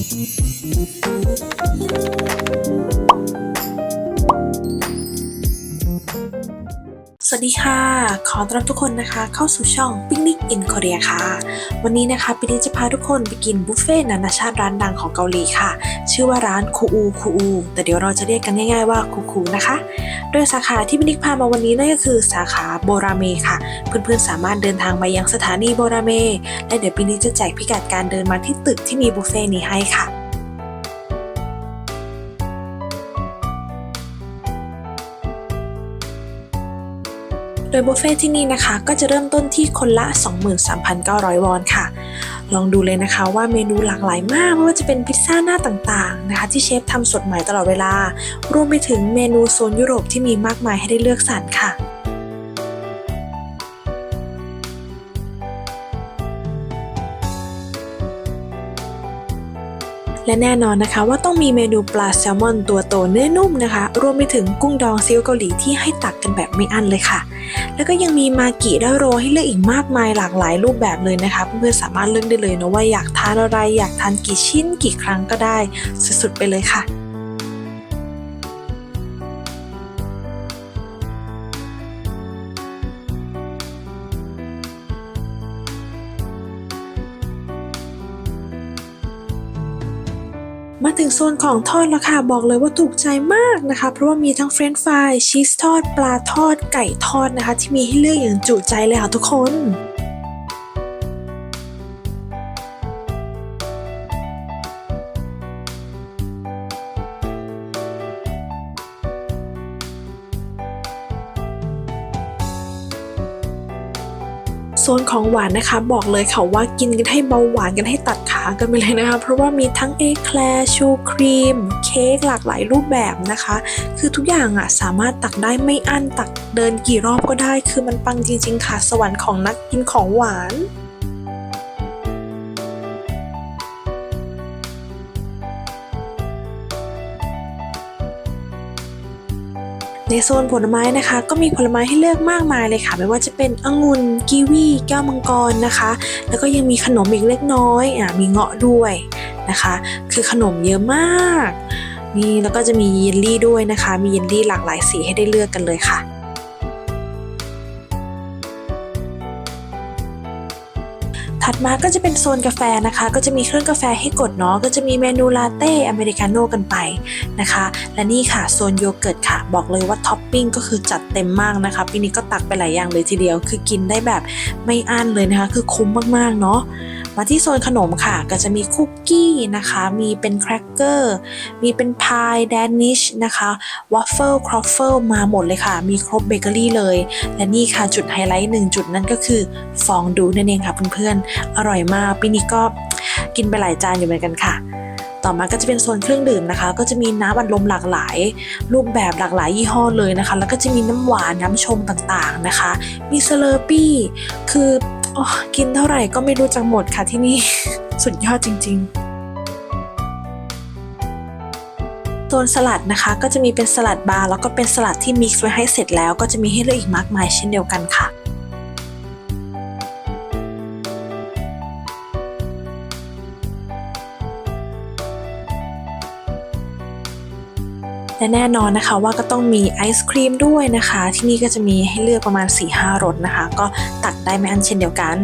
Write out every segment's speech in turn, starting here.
Thank you. สวัสดีค่ะ ขอต้อนรับทุกคนนะคะเข้าสู่ช่อง Picnic in Korea ค่ะ วันนี้นะคะปิ๊นิกจะพาทุกคนไปกินบุฟเฟ่นานาชาติร้านดังของเกาหลีค่ะ ชื่อว่าร้านคูอูคูอู แต่เดี๋ยวเราจะเรียกกันง่ายๆว่าคูคูนะคะ โดยสาขาที่ปิ๊นิกพามาวันนี้นั่นก็คือสาขาโบราเมค่ะ เพื่อนๆสามารถเดินทางมายังสถานีโบราเม และเดี๋ยวปิ๊นิกจะแจกพิกัดการเดินมาที่ตึกที่มีบุฟเฟ่นี้ให้ค่ะ โดยบุฟเฟ่ที่นี่นะคะ ก็จะเริ่มต้นที่คนละ 23,900 วอนค่ะ ลองดูเลยนะคะว่าเมนูหลากหลายมากไม่ว่าจะเป็นพิซซ่าหน้าต่างๆนะคะ ที่เชฟทำสดใหม่ตลอดเวลา รวมไปถึงเมนูโซนยุโรปที่มีมากมายให้ได้เลือกสรรค่ะ และแน่นอนนะคะว่าต้องมีเมนูปลาแซลมอนตัวโตเนื้อนุ่มนะคะ รวมไปถึงกุ้งดองซีอิ๊วเกาหลีที่ให้ตักกันแบบไม่อั้นเลยค่ะ แล้วก็ยังมีมากิและโรให้เลือกอีกมากมายหลากหลายรูปแบบเลยนะคะ เพื่อนๆสามารถเลือกได้เลยนะว่าอยากทานอะไรอยากทานกี่ชิ้นกี่ครั้งก็ได้สุดๆไปเลยค่ะ มาถึงโซนของทอดแล้วค่ะ บอกเลยว่าถูกใจมากนะคะ เพราะว่ามีทั้งเฟรนช์ฟรายชีสทอด ปลาทอดไก่ทอดนะคะ ที่มีให้เลือกอย่างจุใจเลยค่ะทุกคน ซนของหวานนะคะ บอกเลยค่ะว่ากินกันให้เบาหวานกันให้ตัดขากันไปเลยนะคะ เพราะว่ามีทั้งเอแคลร์ชูครีม เค้กหลากหลายรูปแบบนะคะ คือทุกอย่างอะสามารถตักได้ไม่อั้นตักเดินกี่รอบก็ได้ คือมันปังจริง ๆ ค่ะสวรรค์ของนักกินของหวาน ในโซนผลไม้นะคะ ก็มีผลไม้ให้เลือกมากมายเลยค่ะ ไม่ว่าจะเป็นองุ่นกีวีแก้วมังกรนะคะ แล้วก็ยังมีขนมอีกเล็กน้อยอะมีเงาะด้วยนะคะ คือขนมเยอะมากนี่แล้วก็จะมีเยลลี่ด้วยนะคะ มีเยลลี่หลากหลายสีให้ได้เลือกกันเลยค่ะ ถัดมาก็จะเป็นโซนกาแฟนะคะ ก็จะมีเครื่องกาแฟให้กดเนาะก็จะมีเมนูลาเต้อเมริกาโน่กันไปนะคะ และนี่ค่ะโซนโยเกิร์ตค่ะ บอกเลยว่าท็อปปิ้งก็คือจัดเต็มมากนะคะปีนี้ก็ตักไปหลายอย่างเลยทีเดียว คือกินได้แบบไม่อั้นเลยนะคะ คือคุ้มมากๆเนาะ มาที่โซนขนมค่ะ ก็จะมีคุกกี้นะคะ มีเป็นแครกเกอร์ มีเป็นพายแดนิชนะคะวัฟเฟิลครอฟเฟิลมาหมดเลยค่ะ มีครบเบเกอรี่เลย และนี่ค่ะจุดไฮไลท์หนึ่งจุดนั่นก็คือฟองดูนั่นเองค่ะเพื่อนๆ อร่อยมากปีนี้ก็กินไปหลายจานอยู่เหมือนกันค่ะต่อมาก็จะเป็นโซนเครื่องดื่มนะคะ ก็จะมีน้ำอัดลมหลากหลาย รูปแบบหลากหลายยี่ห้อเลยนะคะ แล้วก็จะมีน้ำหวานน้ำชงต่างๆนะคะ มีเซเลอร์ปี้คือ อ้กินเท่าไหร่ก็ไม่รู้จักหมดค่ะที่นี่ สุดยอดจริง ๆโซนสลัดนะคะก็จะมีเป็นสลัดบาร์แล้วก็เป็นสลัดที่มิกซ์ไว้ให้เสร็จแล้ว ก็จะมีให้เลือกอีกมากมายเช่นเดียวกันค่ะ และแน่นอนนะคะว่าก็ต้องมีไอศครีมด้วยนะคะ ที่นี่ก็จะมีให้เลือกประมาณ4-5รสนะคะ ก็ตักได้ไม่อันเช่นเดียวกัน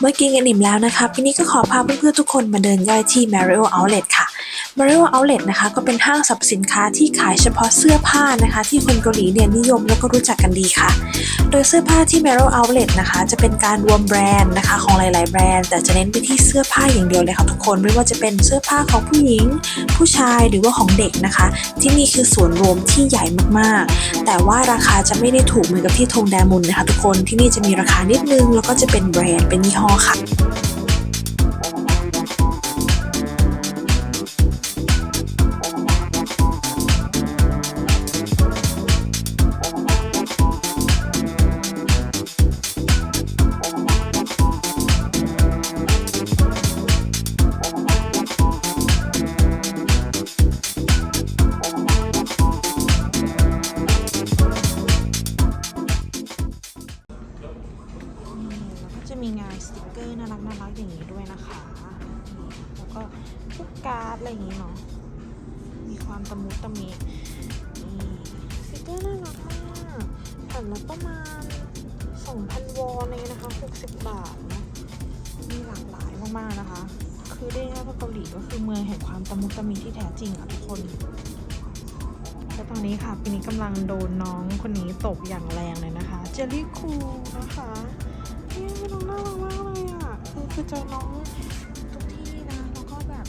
เมื่อกินกันอิ่มแล้วนะคะพี่นี่ก็ขอพาเพื่อนๆทุกคนมาเดินย่อยที่ Mario Outlet ค่ะ m a r i o Outlet นะคะก็เป็นห้างสรรพสินค้าที่ขายเฉพาะเสื้อผ้านะคะ ที่คนเกาหลีเนี่ยนิยมแล้วก็รู้จักกันดีค่ะ โดยเสื้อผ้าที่ m a r i o Outlet นะคะ จะเป็นการรวมแบรนด์นะคะของหลาย ๆ แบรนด์ แต่จะเน้นไปที่เสื้อผ้าอย่างเดียวเลยค่ะทุกคนไม่ว่าจะเป็นเสื้อผ้าของผู้หญิง ผู้ชายหรือว่าของเด็กนะคะ ที่นี่คือส่วนรวมที่ใหญ่มาก ๆ แต่ว่าราคาจะไม่ได้ถูกเหมือนกับที่ธงแดมุนนะคะทุกคนที่นี่จะมีราคานิดนึงแล้วก็จะเป็นแบรนด์เป็นยี่ห้อค่ะ วอนเองนะคะ60 บาทเนาะมีหลากหลายมากๆนะคะ คือได้ง่ายว่าเกาหลีก็คือเมืองแห่งความตะมุตะมิที่แท้จริงอะทุกคนและตอนนี้ค่ะปีนี้กำลังโดนน้องคนนี้ตบอย่างแรงเลยนะคะเจลลี่คูนะคะเนี่ยน้องน่ารักมากเลยอะคือคือเจอน้องทุกที่นะแล้วก็แบบ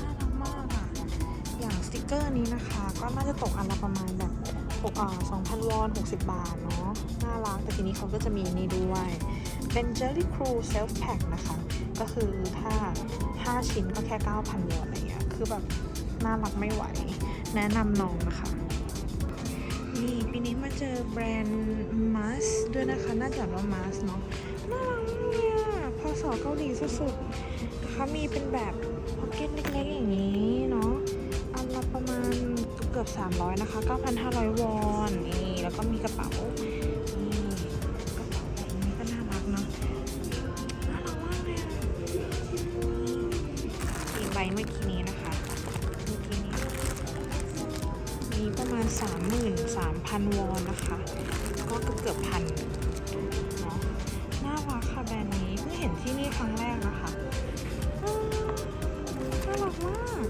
น่ารักมากอะอย่างสติกเกอร์นี้นะคะ ก็น่าจะตกอันละประมาณแบบ 2,000 วอน 60 บาทเนาะน่ารักแต่ทีนี้เขาก็จะมีนี่ด้วย เป็น Jelly Crew Self Pack นะคะ ก็คือถ้า 5 ชิ้นก็แค่ 9,000 วอนอะไรเงี้ยคือแบบน่ารักไม่ไหว แนะนำน้องนะคะนี่ปีนี้มาเจอแบรนด์มาสด้วยนะคะ น่าจะว่ามาสเนาะน่ารักมากเลยพอสอเกาหลีสุดๆนะคะมีเป็นแบบพ็อกเก็ตเล็กๆอย่างนี้เนาะ ละประมาณเกือบ 300 นะคะ 9,500 วอนนี่แล้วก็มีกระเป๋านี่กระเป๋าแบบนี้ก็น่ารักเนาะน่ารักมากเลยสี่ใบเมื่อกี้นี้นะคะเมื่อกี้นี้มีประมาณ 33,000 วอนนะคะ ก็เกือบเกือบพันเนาะน่ารักค่ะแบรนด์นี้เพิ่งเห็นที่นี่ครั้งแรกนะคะน่ารักมาก